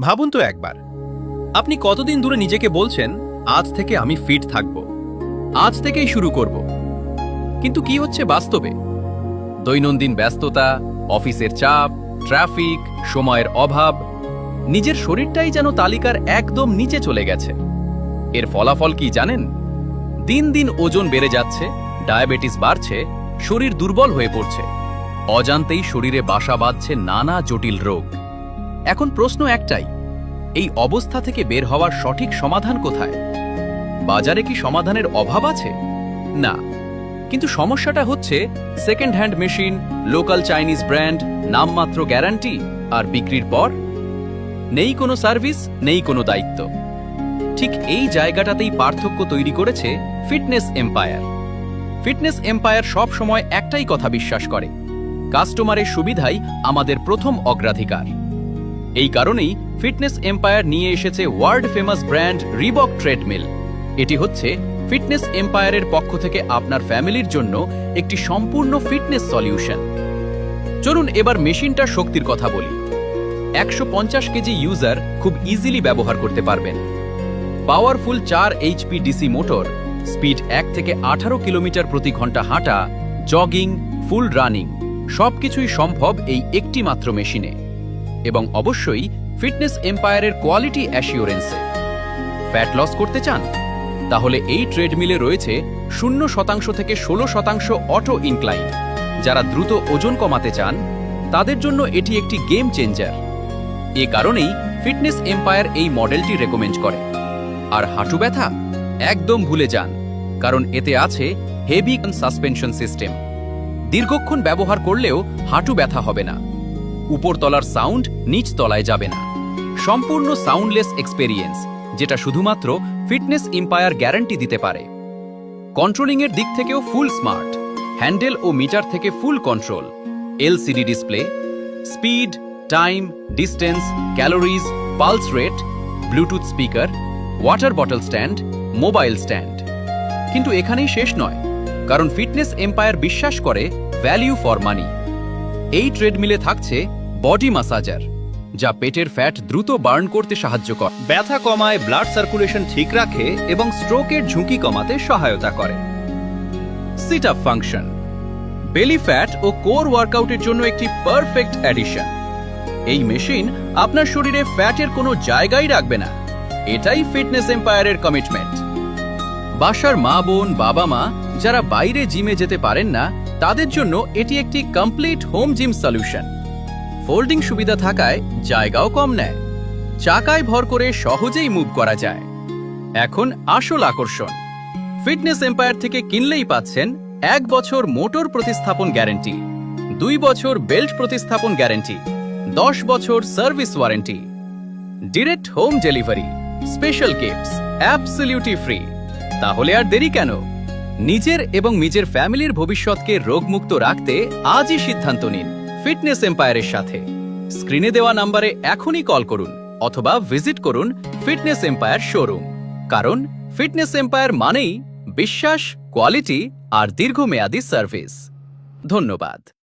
ভাবুন তো একবার। আপনি কতদিন ধরে নিজেকে বলছেন, আজ থেকে আমি ফিট থাকব। আজ থেকেই শুরু করব। কিন্তু কি হচ্ছে বাস্তবে? দৈনন্দিন ব্যস্ততা, অফিসের চাপ ট্রাফিক সময়ের অভাব, নিজের শরীরটাই যেন তালিকার একদম নিচে চলে গেছে। এর ফলাফল কি জানেন? দিন দিন ওজন বেড়ে যাচ্ছে, ডায়াবেটিস বাড়ছে, শরীর দুর্বল হয়ে পড়ছে। অজান্তেই শরীরে বাসা বাঁধছে নানা জটিল রোগ। এখন প্রশ্ন একটাই, এই অবস্থা থেকে বের হওয়ার সঠিক সমাধান কোথায়? বাজারে কি সমাধানের অভাব আছে? না, কিন্তু সমস্যাটা হচ্ছে second hand machine local Chinese brand নামমাত্র গ্যারান্টি আর বিক্রির পর? নেই কোনো সার্ভিস নেই কোনো দায়িত্ব। ঠিক এই জায়গাটাতেই পার্থক্য তৈরি করেছে ফিটনেস এম্পায়ার ফিটনেস এম্পায়ার সব সময় একটাই কথা বিশ্বাস করে কাস্টমারের সুবিধাই আমাদের প্রথম অগ্রাধিকার। এই কারণেই ফিটনেস এম্পায়ার নিয়ে এসেছে world famous brand Reebok treadmill. এটি হচ্ছে ফিটনেস এম্পায়ারের পক্ষ থেকে আপনার ফ্যামিলির জন্য একটি সম্পূর্ণ ফিটনেস সলিউশন। চলুন এবার মেশিনটার শক্তির কথা বলি। একশো পঞ্চাশ কেজি ইউজার খুব ইজিলি ব্যবহার করতে পারবেন। পাওয়ারফুল চার এইচপি ডিসি মোটর, স্পিড এক থেকে আঠারো কিলোমিটার প্রতি ঘণ্টা হাঁটা, জগিং, ফুল রানিং, সবকিছুই সম্ভব এই একটি মাত্র মেশিনে। এবং অবশ্যই ফিটনেস এম্পায়ারের কোয়ালিটি অ্যাসিওরেন্সে। ফ্যাট লস করতে চান? তাহলে এই ট্রেডমিলে রয়েছে শূন্য শতাংশ থেকে ষোলো শতাংশ অটো ইনক্লাইন। যারা দ্রুত ওজন কমাতে চান, তাদের জন্য এটি একটি গেম চেঞ্জার। এ কারণেই ফিটনেস এম্পায়ার এই মডেলটি রেকমেন্ড করে। আর হাঁটু ব্যথা? একদম ভুলে যান, কারণ এতে আছে হেভি সাসপেনশন সিস্টেম। দীর্ঘক্ষণ ব্যবহার করলেও হাঁটু ব্যথা হবে না। উপরতলার সাউন্ড নিচ তলায় যাবে না। সম্পূর্ণ সাউন্ডলেস এক্সপেরিয়েন্স, যেটা শুধুমাত্র ফিটনেস এম্পায়ার গ্যারান্টি দিতে পারে। কন্ট্রোলিং এর দিক থেকেও ফুল স্মার্ট, হ্যান্ডেল ও মিটার থেকে full control, LCD display, speed, time, distance, calories, pulse rate, bluetooth speaker, water bottle stand, mobile stand. কিন্তু এখানেই শেষ নয়, কারণ ফিটনেস এম্পায়ার বিশ্বাস করে ভ্যালিউ ফর মানি। এই ট্রেডমিলে থাকছে বডি মাসাজার, যা পেটের ফ্যাট দ্রুত বার্ন করতে সাহায্য করে। ব্যথা কমায়, ব্লাড সার্কুলেশন ঠিক রাখে এবং স্ট্রোকের ঝুঁকি কমাতে সহায়তা করে। Sit up function belly fat ও কোর ওয়ার্কআউটের জন্য একটি পারফেক্ট অ্যাডিশন এই মেশিন আপনার শরীরে ফ্যাটের কোনো জায়গাই রাখবে না। এটাই ফিটনেস এম্পায়ারের কমিটমেন্ট বাসার মা বোন, বাবা মা, যারা বাইরে জিমে যেতে পারেন না, তাদের জন্য এটি একটি complete home gym solution folding সুবিধা থাকায় জায়গাও কম নেয়। চাকায় ভর করে সহজেই মুভ করা যায়। এখন আসল আকর্ষণ। ফিটনেস এম্পায়ার থেকে কিনলেই পাচ্ছেন এক বছর মোটর প্রতিস্থাপন গ্যারেন্টি, দুই বছর বেল্ট প্রতিস্থাপন গ্যারেন্টি, দশ বছর service warranty. Direct home delivery special gifts absolutely free তাহলে আর দেরি কেন? নিজের এবং নিজের ফ্যামিলির ভবিষ্যৎকে রোগমুক্ত রাখতে আজই সিদ্ধান্ত নিন। ফিটনেস এম্পায়ারের সাথে। স্ক্রিনে দেওয়া নাম্বারে এখনই কল করুন অথবা ভিজিট করুন ফিটনেস এম্পায়ার শোরুম। কারণ ফিটনেস এম্পায়ার মানেই বিশ্বাস, কোয়ালিটি আর দীর্ঘমেয়াদী সার্ভিস। ধন্যবাদ।